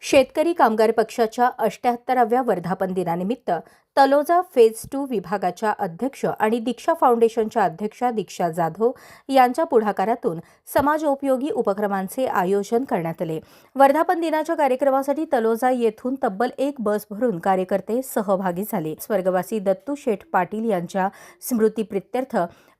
शेतकरी कामगार पक्षाच्या अष्ट्याहत्तराव्या वर्धापन दिनानिमित्त तलोजा फेज टू विभागाच्या अध्यक्ष आणि दीक्षा फाउंडेशनच्या अध्यक्षा दीक्षा जाधव यांच्या पुढाकारातून समाजोपयोगी उपक्रमांचे आयोजन करण्यात आले. वर्धापन दिनाच्या कार्यक्रमासाठी तलोजा येथून तब्बल एक बस भरून कार्यकर्ते सहभागी झाले. स्वर्गवासी दत्तू शेठ पाटील यांच्या स्मृतीप्रित्यर्थ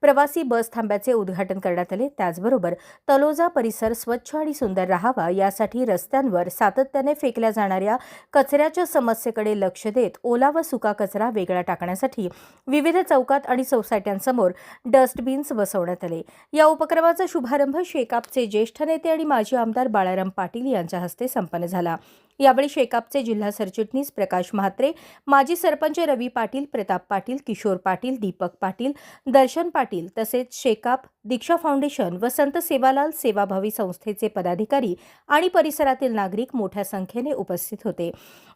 प्रवासी बस थांब्याचे उद्घाटन करण्यात आले. त्याचबरोबर तलोजा परिसर स्वच्छ आणि सुंदर राहावा यासाठी रस्त्यांवर सातत्याने फेकल्या जाणाऱ्या कचऱ्याच्या समस्येकडे लक्ष देत ओला व सुका कचरा वेगळा टाकण्यासाठी विविध चौकात आणि सोसायट्यांसमोर डस्टबिन्स बसवण्यात आले. या उपक्रमाचा शुभारंभ शेकापचे ज्येष्ठ नेते आणि माजी आमदार बाळाराम पाटील यांच्या हस्ते संपन्न झाला. यावेळी शेकापचे जिल्हा सरचिटणीस प्रकाश म्हात्रे माजी सरपंच रवी पाटील प्रताप पाटील किशोर पाटील दीपक पाटील दर्शन पाटील तसेच शेकाप दीक्षा फाउंडेशन व संत सेवालाल सेवाभावी संस्थेचे पदाधिकारी आणि परिसरातील नागरिक मोठ्या संख्येने उपस्थित होते.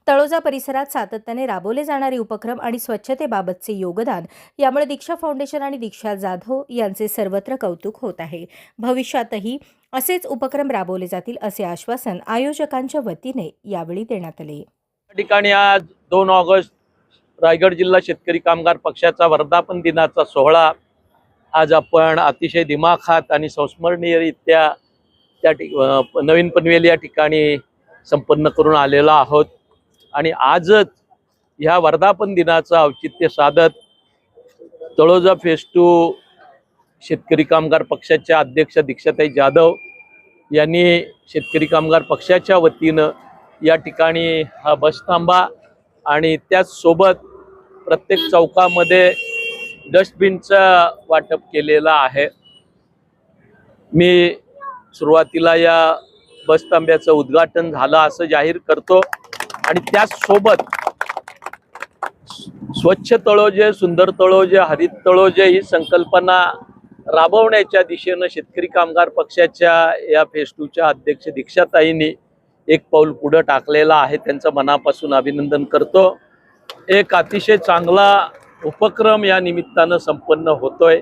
तळोजा परिसरात सातत्याने राबवले जाणारे उपक्रम आणि स्वच्छतेबाबतचे योगदान यामुळे दीक्षा फाउंडेशन आणि दीक्षा जाधव यांचे सर्वत्र कौतुक होत आहे. भविष्यातही असेच उपक्रम राबवले जातील असे आश्वासन आयोजकांच्या वतीने यावेळी देण्यात आले. या ठिकाणी आज दोन ऑगस्ट रायगड जिल्हा शेतकरी कामगार पक्षाचा वर्धापन दिनाचा सोहळा आज आपण अतिशय दिमाखात आणि संस्मरणीयरित्या त्या ठिक नवीन पनवेल या ठिकाणी संपन्न करून आलेलो आहोत. आणि आजच ह्या वर्धापन दिनाचं औचित्य साधत तळोजा फेस टू शेतकरी कामगार पक्षाच्या अध्यक्ष दीक्षाताई जाधव यांनी शेतकरी कामगार पक्षाच्या वतीनं या ठिकाणी हा बस थांबा आणि त्याचसोबत प्रत्येक चौकामध्ये डस्टबिनचं वाटप केलेलं आहे. मी सुरुवातीला या बस तांब्याचं उद्घाटन झालं असं जाहीर करतो आणि त्याचसोबत स्वच्छ तळोजे सुंदर तळोजे हरित तळोजे ही संकल्पना राबवण्याच्या दिशेनं शेतकरी कामगार पक्षाच्या या फेस टूच्या अध्यक्ष दीक्षाताईंनी एक पाऊल पुढं टाकलेलं आहे. त्यांचं मनापासून अभिनंदन करतो. एक अतिशय चांगला उपक्रम या निमित्तानं संपन्न होतोय.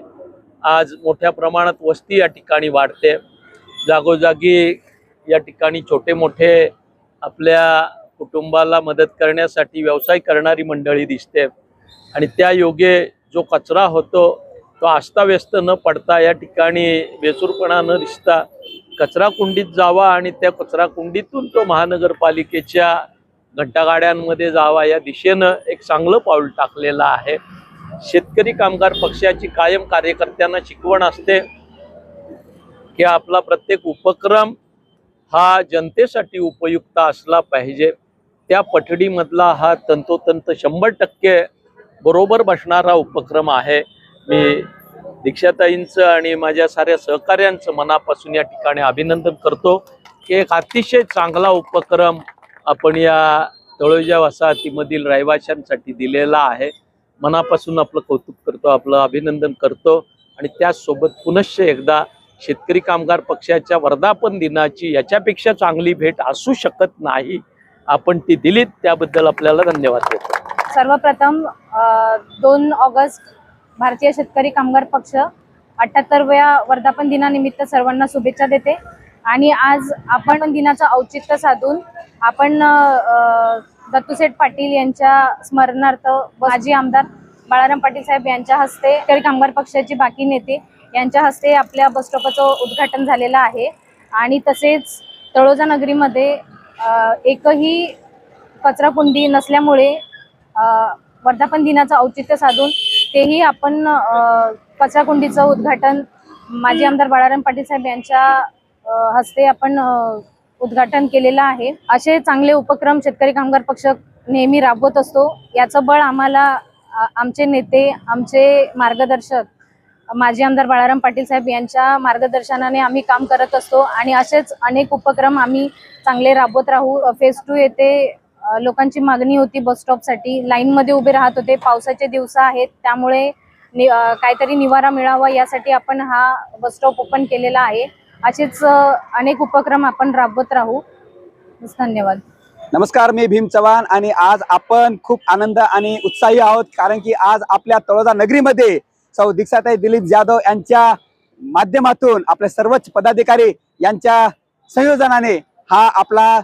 आज मोठ्या प्रमाणात वस्ती या ठिकाणी वाढते. जागोजागी या ठिकाणी छोटे मोठे आपल्या कुटुंबाला मदत करण्यासाठी व्यवसाय करणारी मंडळी दिसते. आणि त्या योगे जो कचरा होतो तो अस्ताव्यस्त न पडता या ठिकाणी बेसूरपणा न दिसता कचरा कुंडीत जावा आणि त्या कचरा कुंडीतून तो महानगरपालिकेच्या घंटागाड्यांमध्ये जावा या दिशेनं एक चांगलं पाऊल टाकलेलं आहे. शेतकरी कामगार पक्षाची कायम कार्यकर्त्यांना शिकवण असते की आपला प्रत्येक उपक्रम हा जनतेसाठी उपयुक्त असला पाहिजे. त्या पठडीमधला हा तंतोतंत शंभर टक्के बरोबर बसणारा उपक्रम आहे. मी दीक्षाताईंचं आणि माझ्या साऱ्या सहकाऱ्यांचं मनापासून या ठिकाणी अभिनंदन करतो. की एक अतिशय चांगला उपक्रम आपण या तळोजा वसाहतीमधील रहिवाशांसाठी दिलेला आहे. मनापासून आपलं कौतुक करतो आपलं अभिनंदन करतो आणि त्याचसोबत पुनश्च एकदा शेतकरी कामगार पक्षाच्या वर्धापन दिनाची याच्यापेक्षा चांगली भेट असू शकत नाही. आपण ती दिलीत त्याबद्दल आपल्याला धन्यवाद देतो. सर्वप्रथम दोन ऑगस्ट भारतीय शेतकरी कामगार पक्ष अठ्ठ्याहत्तरव्या वर्धापन दिनानिमित्त सर्वांना शुभेच्छा देते. आणि आज आपण दिनाचं औचित्य साधून आपण दत्तूसेठ पाटील यांच्या स्मरणार्थ माजी आमदार बाळाराम पाटील साहेब यांच्या हस्ते शेतकरी कामगार पक्षाचे बाकी नेते यांच्या हस्ते आपल्या बसस्टॉपचं उद्घाटन झालेलं आहे. आणि तसेच तळोजा नगरीमध्ये एकही कचराकुंडी नसल्यामुळे वर्धापन दिनाचं औचित्य साधून तेही आपण कचराकुंडीचं उद्घाटन माजी आमदार बाळाराम पाटील साहेब यांच्या हस्ते आपण उद्घाटन केलेलं आहे. असे चांगले उपक्रम शेतकरी कामगार पक्ष नेहमी राबवत असतो. याचं बळ आम्हाला आमचे नेते आमचे मार्गदर्शक माजी आमदार बाळाराम पाटील साहेब यांच्या मार्गदर्शनाने आम्ही काम करत असतो. आणि असेच अनेक उपक्रम आम्ही चांगले राबवत राहू. फेज टू येथे लोकांची मागणी होती बस स्टॉपसाठी. लाईनमध्ये उभे राहत होते. पावसाचे दिवस आहेत. त्यामुळे नि- काहीतरी निवारा मिळावा यासाठी आपण हा बस स्टॉप ओपन केलेला आहे. असेच अनेक उपक्रम आपण राबवत राहू. धन्यवाद. नमस्कार मी भीम चव्हाण आणि आज आपण खूप आनंद आणि उत्साही आहोत. कारण की आज आपल्या तळोजा नगरीमध्ये सौ दीक्षाताई दिलीप जाधव यांच्या माध्यमातून आपले सर्वच पदाधिकारी यांच्या संयोजनाने हा आपला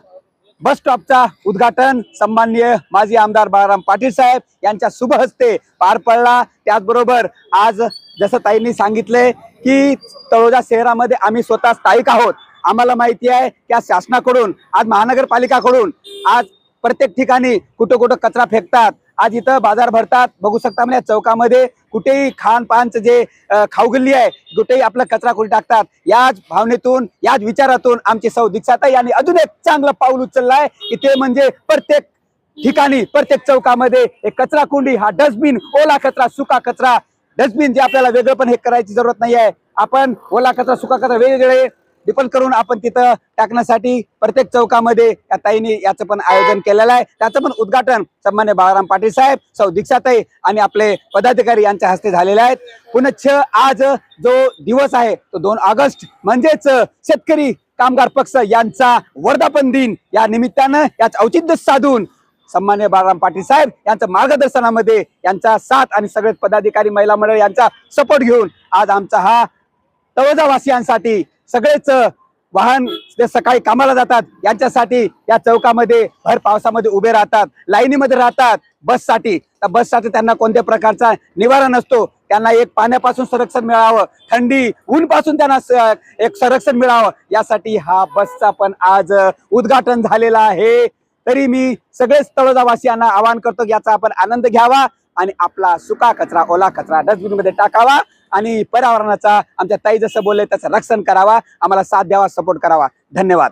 बस स्टॉपचा उद्घाटन सन्माननीय माजी आमदार बाळाराम पाटील साहेब यांच्या शुभ हस्ते पार पडला. त्याचबरोबर आज जसं ताईंनी सांगितले की तळोजा शहरामध्ये आम्ही स्वतः स्थायिक आहोत. आम्हाला माहिती आहे की आज शासनाकडून आज महानगरपालिकाकडून आज प्रत्येक ठिकाणी कुठं कुठं कचरा फेकतात. आज इथं बाजार भरतात. बघू शकता म्हणजे चौकामध्ये कुठेही खानपानचं जे खाऊगल्ली आहे कुठेही आपला कचरा कुठे टाकतात. याच भावनेतून याच विचारातून आमची सौ दीक्षाताई यांनी अजून एक चांगलं पाऊल उचललं आहे की ते म्हणजे प्रत्येक ठिकाणी प्रत्येक चौकामध्ये एक कचरा कुंडी हा डस्टबिन ओला कचरा सुका कचरा. डस्टबिन जे आपल्याला वेगळं पण हे करायची जरूरत नाही आहे आपण ओला कचरा सुका कचरा वेगवेगळे डिपन करून आपण तिथं टाकण्यासाठी प्रत्येक चौकामध्ये या ताईने याचं पण आयोजन केलेलं आहे. त्याचं पण उद्घाटन सन्मान्य बाळाराम पाटील साहेब सौ दीक्षाताई आणि आपले पदाधिकारी यांच्या हस्ते झालेले आहेत पुनच्छ आज जो दिवस आहे तो दोन ऑगस्ट. म्हणजेच शेतकरी कामगार पक्ष यांचा वर्धापन दिन या निमित्तानं याच औचित्य साधून सन्मान्य बाळाराम पाटील साहेब यांच्या मार्गदर्शनामध्ये यांचा साथ आणि सगळे पदाधिकारी महिला मंडळ यांचा सपोर्ट घेऊन आज आमचा हा तळोजावासियांसाठी सगळेच वाहन ते सकाळी कामाला जातात यांच्यासाठी या चौकामध्ये भर पावसामध्ये उभे राहतात लाईनीमध्ये राहतात बससाठी. तर बससाठी त्यांना कोणत्या प्रकारचा निवारा नसतो त्यांना एक पाण्यापासून संरक्षण मिळावं थंडी ऊन पासून त्यांना एक संरक्षण मिळावं यासाठी हा बसचा पण आज उद्घाटन झालेला आहे. तरी मी सगळेच तळोजावासियांना आवाहन करतो याचा आपण आनंद घ्यावा आणि आपला सुका कचरा ओला कचरा डस्टबिनमध्ये टाकावा. आणि पर्यावरणाचा आमच्या ताई जसं बोलले त्याचं रक्षण करावा आम्हाला साथ द्यावा सपोर्ट करावा. धन्यवाद.